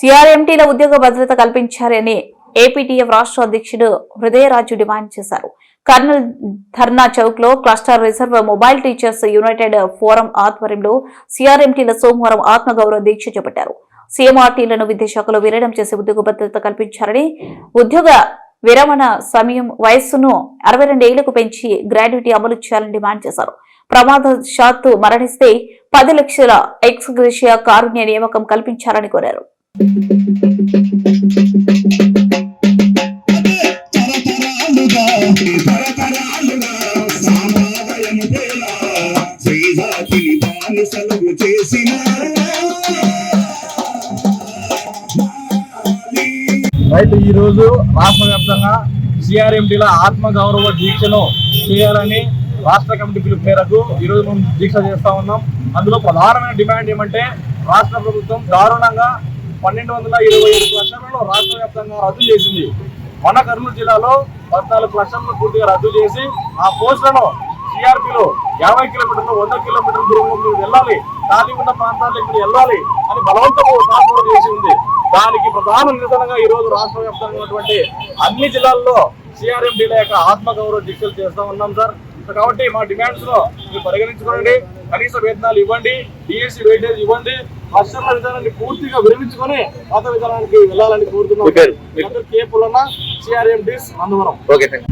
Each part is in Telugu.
సిఆర్ఎంటీల ఉద్యోగ భద్రత కల్పించారని ఏపీటీఎఫ్ రాష్ట్ర అధ్యక్షుడు హృదయరాజు డిమాండ్ చేశారు. కర్నూలు ధర్నా చౌక్లో cluster reserve mobile teachers united forum ఆధ్వర్యంలో సిఆర్ఎంటీల సోమవారం ఆత్మగౌరవ దీక్ష చేపట్టారు. సీఎంఆర్టీలను విద్యాశాఖలో విలీనం చేసి ఉద్యోగ భద్రత కల్పించారని ఉద్యోగ విరమణ సమయం వయస్సును అరవై రెండు ఏళ్ళకు పెంచి గ్రాడ్యుటీ అమలు చేయాలని డిమాండ్ చేశారు. ప్రమాదశాత్తు మరణిస్తే పది లక్షల ఎక్స్గ్రేషియా కారుణ్య నియామకం కల్పించాలని కోరారు. రైతు ఈరోజు రాష్ట్ర వ్యాప్తంగా సిఆర్ఎంటీల ఆత్మగౌరవ దీక్షను చేయాలని రాష్ట్ర కమిటీ పిలుపు మేరకు ఈ రోజు మేము దీక్ష చేస్తా ఉన్నాం. అందులో ప్రధానమైన డిమాండ్ ఏమంటే రాష్ట్ర ప్రభుత్వం దారుణంగా పన్నెండు వందల ఇరవై ఐదు క్లస్టర్లను రాష్ట్ర వ్యాప్తంగా రద్దు చేసింది. మన కర్నూలు జిల్లాలో పద్నాలుగు క్లస్టర్లను పూర్తిగా రద్దు చేసి ఆ పోస్టులను సిఆర్పిలో యాభై కిలోమీటర్లు వంద కిలోమీటర్ల దూరంలో మీరు వెళ్ళాలి. ఖాళీ ఉన్న ప్రాంతాలకు మీరు వెళ్ళాలి అని బలవంతము ట్రాన్స్ఫర్ చేసి ఉంది. దానికి ప్రధాన నిరసనగా ఈరోజు రోజు రాష్ట్ర వ్యాప్తంగా ఉన్నటువంటి అన్ని జిల్లాల్లో సిఆర్ఎండీల యొక్క ఆత్మగౌరవ దీక్షలు చేస్తా ఉన్నాం సార్. కాబట్టి మా డిమాండ్స్లో మీరు పరిగణించుకోండి. కనీస వేతనాలు ఇవ్వండి. డిఎస్సి వెయిటేజ్ ఇవ్వండి. వర్షాల విధానాన్ని పూర్తిగా విరమించుకొని పాత విధానానికి వెళ్ళాలని కోరుతున్నాం. కే థ్యాంక్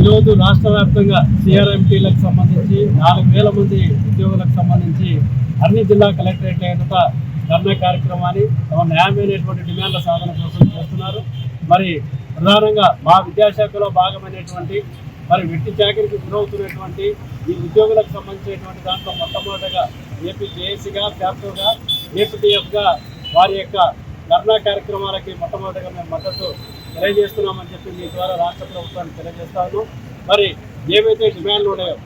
ఈరోజు రాష్ట్ర వ్యాప్తంగా సిఆర్ఎంటీలకు సంబంధించి నాలుగు వేల మంది ఉద్యోగులకు సంబంధించి అన్ని జిల్లా కలెక్టరేట్ ఎదుట ధర్నా కార్యక్రమాన్ని తమ న్యాయమైనటువంటి డిమాండ్ల సాధన కోసం చేస్తున్నారు. మరి ప్రధానంగా మా విద్యాశాఖలో భాగమైనటువంటి మరి వెట్టి చాకరికి గురవుతున్నటువంటి ఈ ఉద్యోగులకు సంబంధించినటువంటి దాంట్లో మొట్టమొదటిగా ఏపీ జేఏసీగా ఫ్యాప్టోగా ఏపీటీఎఫ్గా వారి యొక్క ధర్నా కార్యక్రమాలకి మొట్టమొదటిగా మేము మద్దతు తెలియజేస్తున్నామని చెప్పి మీ ద్వారా రాష్ట్ర ప్రభుత్వాన్ని తెలియజేస్తాను మరి ఏవైతే డిమాండ్లు ఉన్నాయో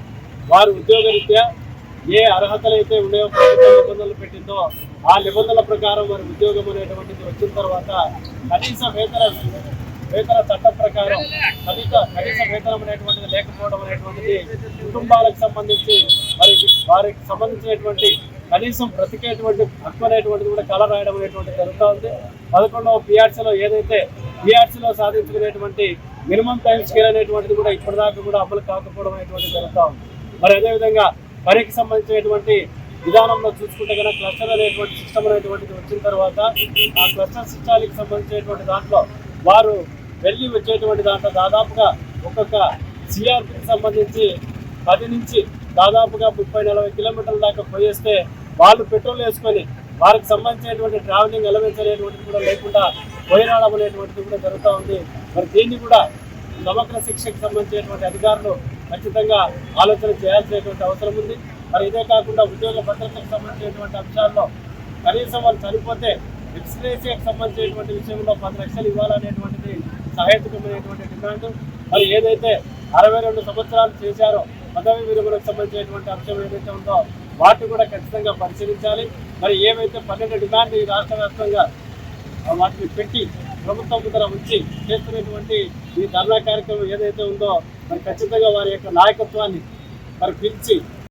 వారు ఉద్యోగరీత్యా ఏ అర్హతలు అయితే ఉన్నాయో ప్రభుత్వం నిబంధనలు పెట్టిందో ఆ నిబంధనల ప్రకారం వారి ఉద్యోగం అనేటువంటిది వచ్చిన తర్వాత కనీస వేతన వేతన చట్టం ప్రకారం కనీస కనీస వేతనం అనేటువంటిది లేకపోవడం అనేటువంటిది కుటుంబాలకు సంబంధించి మరి వారికి సంబంధించినటువంటి కనీసం బ్రతికేటువంటి హక్కు అనేటువంటిది కూడా కళ రాయడం అనేటువంటిది జరుగుతూ ఉంది. పదకొండవ పిఆర్సీలో ఏదైతే పిఆర్సీలో సాధించుకునేటువంటి మినిమం టైం స్కేల్ అనేటువంటిది కూడా ఇప్పటిదాకా కూడా అమలు కాకపోవడం అనేటువంటిది జరుగుతూ ఉంది. మరి అదేవిధంగా పనికి సంబంధించినటువంటి విధానంలో చూసుకుంటే కనుక క్లస్టర్ అనేటువంటి సిస్టమ్ అనేటువంటిది వచ్చిన తర్వాత ఆ క్లస్టర్ సిస్టాలకి సంబంధించినటువంటి దాంట్లో వారు వెళ్ళి వచ్చేటువంటి దాంట్లో దాదాపుగా ఒక్కొక్క సిఆర్పికి సంబంధించి పది నుంచి దాదాపుగా ముప్పై నలభై కిలోమీటర్ల దాకా పోయేస్తే వాళ్ళు పెట్రోల్ వేసుకొని వారికి సంబంధించినటువంటి ట్రావెలింగ్ ఎలవెన్స్ అనేటువంటిది కూడా లేకుండా పోయిరావడం అనేటువంటిది కూడా జరుగుతూ ఉంది. మరి దీన్ని కూడా సమగ్ర శిక్షకు సంబంధించినటువంటి అధికారులు ఖచ్చితంగా ఆలోచన చేయాల్సినటువంటి అవసరం ఉంది. మరి ఇదే కాకుండా ఉద్యోగ భద్రతకు సంబంధించినటువంటి అంశాల్లో కనీసం వాళ్ళు చనిపోతే ఎక్స్గ్రేసియాకి సంబంధించినటువంటి విషయంలో పది లక్షలు ఇవ్వాలనేటువంటిది సహేతుకమైనటువంటి డిమాండ్ మరి ఏదైతే అరవై రెండు సంవత్సరాలు చేశారో పదవి విరమణకు సంబంధించినటువంటి అంశం ఏదైతే ఉందో వాటిని కూడా ఖచ్చితంగా పరిశీలించాలి. మరి ఏవైతే పన్నెండు డిమాండ్ ఈ రాష్ట్ర వ్యాప్తంగా వాటిని పెట్టి ప్రభుత్వం ముందర ఉంచి చేస్తున్నటువంటి ఈ ధర్నా కార్యక్రమం ఏదైతే ఉందో మరి ఖచ్చితంగా వారి యొక్క నాయకత్వాన్ని మరి పిలిచి